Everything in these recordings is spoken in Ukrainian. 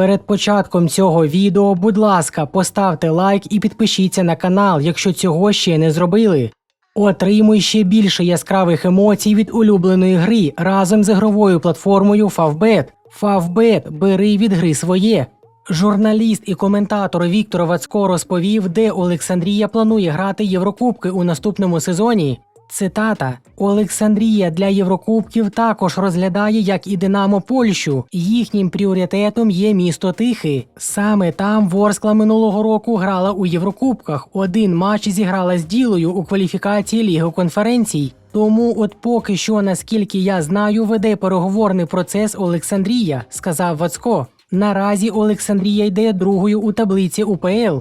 Перед початком цього відео, будь ласка, поставте лайк і підпишіться на канал, якщо цього ще не зробили. Отримуй ще більше яскравих емоцій від улюбленої гри разом з ігровою платформою Favbet. Favbet – бери від гри своє. Журналіст і коментатор Віктор Вацько розповів, де Олександрія планує грати Єврокубки у наступному сезоні. Цитата: Олександрія для Єврокубків також розглядає як і Динамо Польщу. Їхнім пріоритетом є місто Тихи. Саме там Ворскла минулого року грала у Єврокубках. Один матч зіграла з ділою у кваліфікації Ліги конференцій. Тому, от поки що, наскільки я знаю, веде переговорний процес Олександрія, сказав Вацько. Наразі Олександрія йде другою у таблиці УПЛ.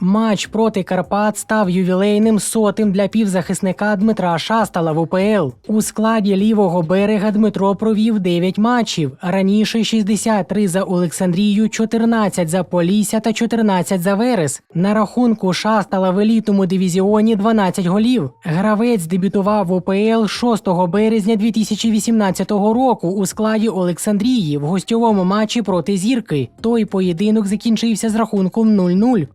Матч проти Карпат став ювілейним сотим для півзахисника Дмитра Шастала в УПЛ. У складі лівого берега Дмитро провів 9 матчів. Раніше 63 за Олександрію, 14 за Полісся та 14 за Верес. На рахунку Шастала в елітному дивізіоні 12 голів. Гравець дебютував в УПЛ 6 березня 2018 року у складі Олександрії в гостьовому матчі проти зірки. Той поєдинок закінчився з рахунком 0-0.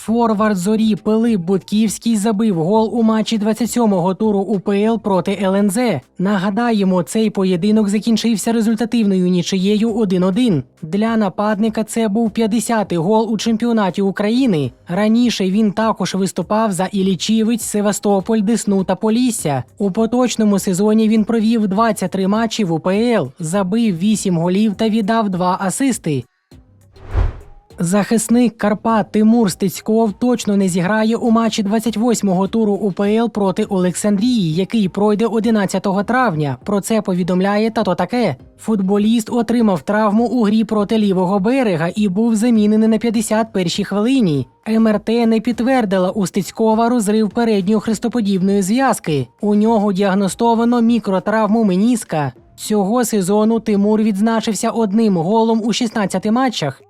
Форвард зорі Пилип Будківський забив гол у матчі 27-го туру УПЛ проти ЛНЗ. Нагадаємо, цей поєдинок закінчився результативною нічиєю 1-1. Для нападника це був 50-й гол у чемпіонаті України. Раніше він також виступав за Ілічівець, Севастополь, Десну та Полісся. У поточному сезоні він провів 23 матчі в УПЛ, забив 8 голів та віддав 2 асисти. Захисник Карпат Тимур Стецьков точно не зіграє у матчі 28-го туру УПЛ проти Олександрії, який пройде 11 травня. Про це повідомляє тато таке. Футболіст отримав травму у грі проти лівого берега і був замінений на 51-й хвилині. МРТ не підтвердила у Стецькова розрив передньої хрестоподібної зв'язки. У нього діагностовано мікротравму меніска. Цього сезону Тимур відзначився одним голом у 16 матчах.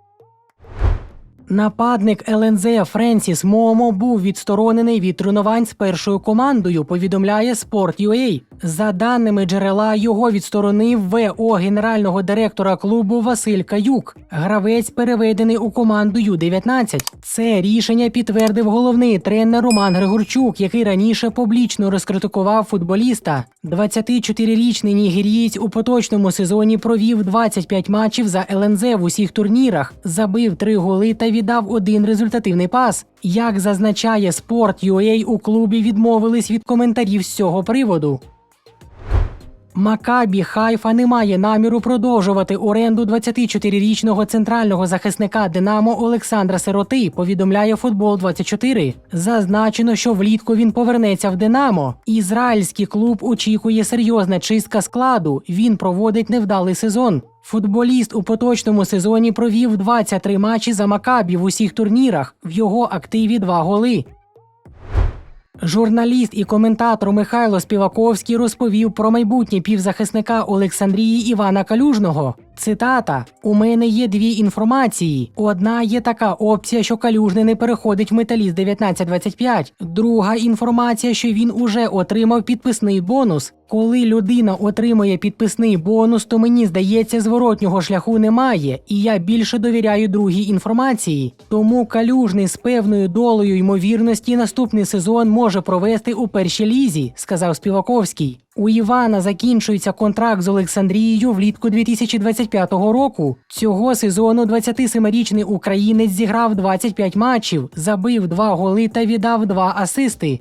Нападник ЛНЗ Френсіс Момо був відсторонений від тренувань з першою командою. Повідомляє Sport.ua. За даними джерела, його відсторонив ВО генерального директора клубу Василь Каюк. Гравець переведений у команду Ю-19. Це рішення підтвердив головний тренер Роман Григорчук, який раніше публічно розкритикував футболіста. 24-річний нігерієць у поточному сезоні провів 25 матчів за ЛНЗ в усіх турнірах, забив 3 голи та віддав один результативний пас. Як зазначає Sport.ua, у клубі відмовились від коментарів з цього приводу. Макабі Хайфа не має наміру продовжувати оренду 24-річного центрального захисника Динамо Олександра Сироти. Повідомляє футбол 24 Зазначено, що влітку він повернеться в Динамо. Ізраїльський клуб очікує серйозна чистка складу. Він проводить невдалий сезон. Футболіст у поточному сезоні провів 23 матчі за Макабі в усіх турнірах. В його активі два голи. Журналіст і коментатор Михайло Співаковський розповів про майбутнє півзахисника Олександрії Івана Калюжного. Цитата: У мене є дві інформації. Одна є така опція, що Калюжний не переходить в металіст 1925. Друга інформація, що він уже отримав підписний бонус. Коли людина отримує підписний бонус, то мені здається, зворотнього шляху немає, і я більше довіряю другій інформації. Тому калюжний з певною долею ймовірності наступний сезон може провести у першій лізі, сказав Співаковський. У Івана закінчується контракт з Олександрією влітку 2025 року. Цього сезону 27-річний українець зіграв 25 матчів, забив 2 голи та віддав 2 асисти.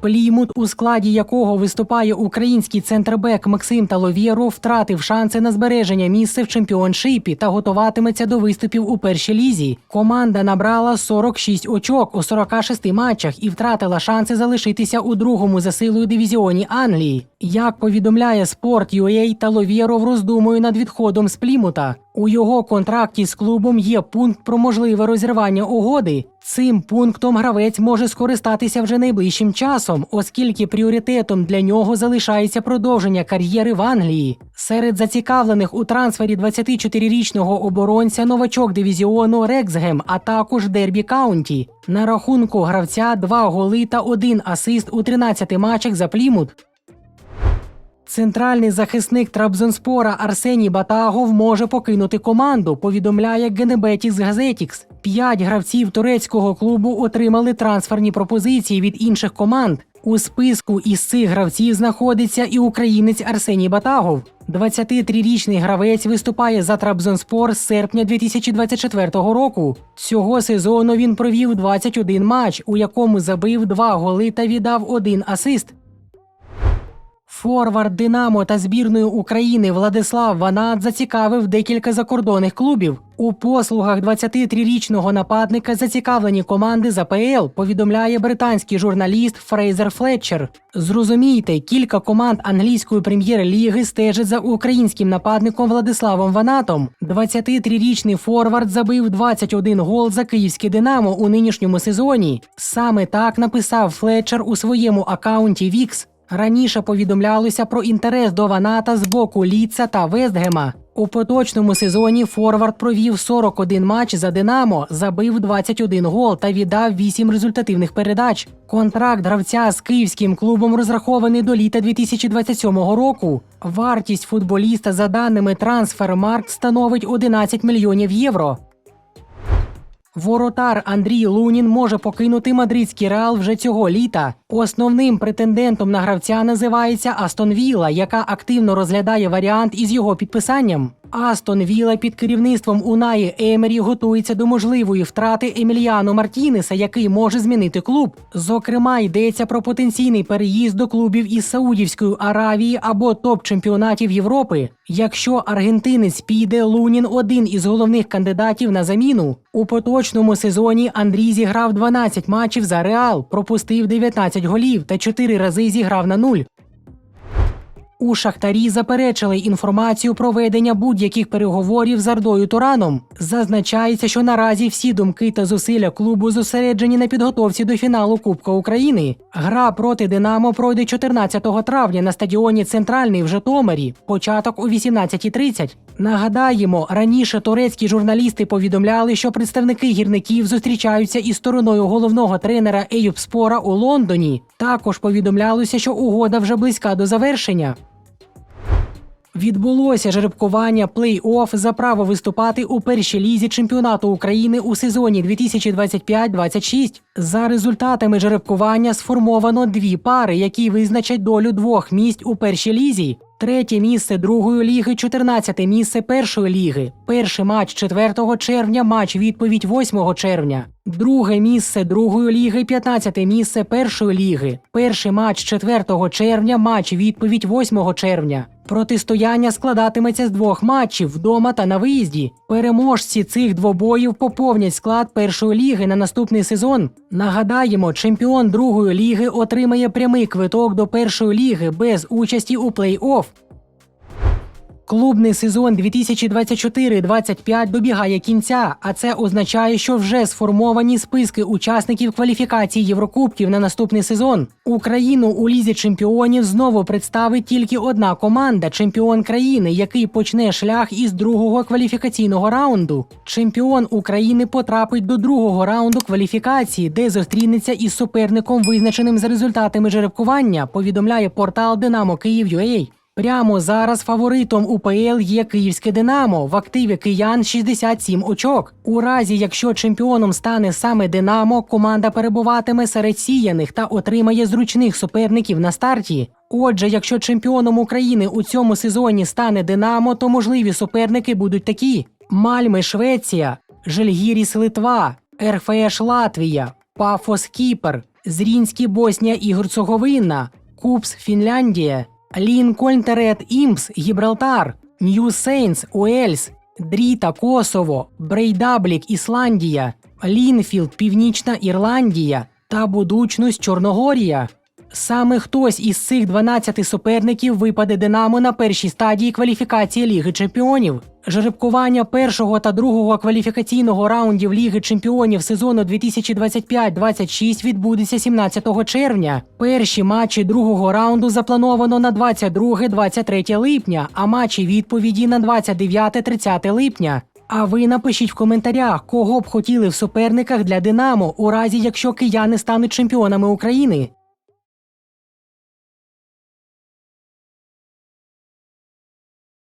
Плімут, у складі якого виступає український центрбек Максим Таловєров, втратив шанси на збереження місця в чемпіоншипі та готуватиметься до виступів у першій лізі. Команда набрала 46 очок у 46 матчах і втратила шанси залишитися у другому за силою дивізіоні Англії. Як повідомляє Sport.ua, Таловєров роздумує над відходом з Плімута. У його контракті з клубом є пункт про можливе розірвання угоди. Цим пунктом гравець може скористатися вже найближчим часом, оскільки пріоритетом для нього залишається продовження кар'єри в Англії. Серед зацікавлених у трансфері 24-річного оборонця новачок дивізіону Рексгем, а також Дербі Каунті. На рахунку гравця два голи та один асист у 13 матчах за Плімут. Центральний захисник Трабзонспора Арсеній Батагов може покинути команду, повідомляє Генебетіс Газетікс. П'ять гравців турецького клубу отримали трансферні пропозиції від інших команд. У списку із цих гравців знаходиться і українець Арсеній Батагов. 23-річний гравець виступає за Трабзонспор з серпня 2024 року. Цього сезону він провів 21 матч, у якому забив два голи та віддав один асист. Форвард Динамо та збірної України Владислав Ванат зацікавив декілька закордонних клубів. У послугах 23-річного нападника зацікавлені команди з АПЛ, повідомляє британський журналіст Фрейзер Флетчер. Зрозумійте, кілька команд англійської прем'єр-ліги стежать за українським нападником Владиславом Ванатом. 23-річний форвард забив 21 гол за київське Динамо у нинішньому сезоні. Саме так написав Флетчер у своєму акаунті Вікс. Раніше повідомлялося про інтерес до Ваната з боку Ліца та Вестгема. У поточному сезоні Форвард провів 41 матч за Динамо, забив 21 гол та віддав 8 результативних передач. Контракт гравця з київським клубом розрахований до літа 2027 року. Вартість футболіста за даними Трансфермаркт становить 11 мільйонів євро. Воротар Андрій Лунін може покинути мадридський реал вже цього літа. Основним претендентом на гравця називається Астон Вілла, яка активно розглядає варіант із його підписанням. Астон Вілла під керівництвом Унаї Емері готується до можливої втрати Еміліано Мартінеса, який може змінити клуб. Зокрема, йдеться про потенційний переїзд до клубів із Саудівської Аравії або топ-чемпіонатів Європи. Якщо аргентинець піде, Лунін один із головних кандидатів на заміну. У поточному сезоні Андрій зіграв 12 матчів за Реал, пропустив 19 голів та 4 рази зіграв на нуль. У Шахтарі заперечили інформацію про ведення будь-яких переговорів з Ардою Тураном. Зазначається, що наразі всі думки та зусилля клубу зосереджені на підготовці до фіналу Кубка України. Гра проти Динамо пройде 14 травня на стадіоні Центральний в Житомирі. Початок о 18.30. Нагадаємо, раніше турецькі журналісти повідомляли, що представники гірників зустрічаються із стороною головного тренера Еюбспора у Лондоні. Також повідомлялося, що угода вже близька до завершення. Відбулося жеребкування плей-офф за право виступати у першій лізі чемпіонату України у сезоні 2025-26. За результатами жеребкування сформовано дві пари, які визначать долю двох місць у першій лізі. Третє місце другої ліги, 14 місце першої ліги. Перший матч 4 червня, матч відповідь 8 червня. Друге місце другої ліги, 15 місце першої ліги. Перший матч 4 червня, матч відповідь 8 червня. Протистояння складатиметься з двох матчів вдома та на виїзді. Переможці цих двобоїв поповнять склад першої ліги на наступний сезон. Нагадаємо, чемпіон другої ліги отримає прямий квиток до першої ліги без участі у плей-офф. Клубний сезон 2024-25 добігає кінця, а це означає, що вже сформовані списки учасників кваліфікації Єврокубків на наступний сезон. Україну у лізі чемпіонів знову представить тільки одна команда чемпіон країни, який почне шлях із другого кваліфікаційного раунду. Чемпіон України потрапить до другого раунду кваліфікації, де зустрінеться із суперником, визначеним за результатами жеребкування. Повідомляє портал Динамо Київ.UA. Прямо зараз фаворитом УПЛ є київське Динамо. В активі киян 67 очок. У разі, якщо чемпіоном стане саме Динамо, команда перебуватиме серед сіяних та отримає зручних суперників на старті. Отже, якщо чемпіоном України у цьому сезоні стане Динамо, то можливі суперники будуть такі: Мальми, Швеція, Жельгіріс, Литва, РФШ Латвія, Пафос Кіпр, Зрінський Боснія і Герцеговина, Купс Фінляндія. Лінкольн Терет Імпс, Гібралтар, Нью Сейнс, Уельс, Дріта, Косово, Брейдаблік, Ісландія, Лінфілд, Північна Ірландія та Будучність Чорногорія. Саме хтось із цих 12 суперників випаде Динамо на першій стадії кваліфікації Ліги Чемпіонів. Жеребкування першого та другого кваліфікаційного раундів Ліги Чемпіонів сезону 2025-26 відбудеться 17 червня. Перші матчі другого раунду заплановано на 22-23 липня, а матчі відповіді на 29-30 липня. А ви напишіть в коментарях, кого б хотіли в суперниках для Динамо у разі, якщо кияни стануть чемпіонами України.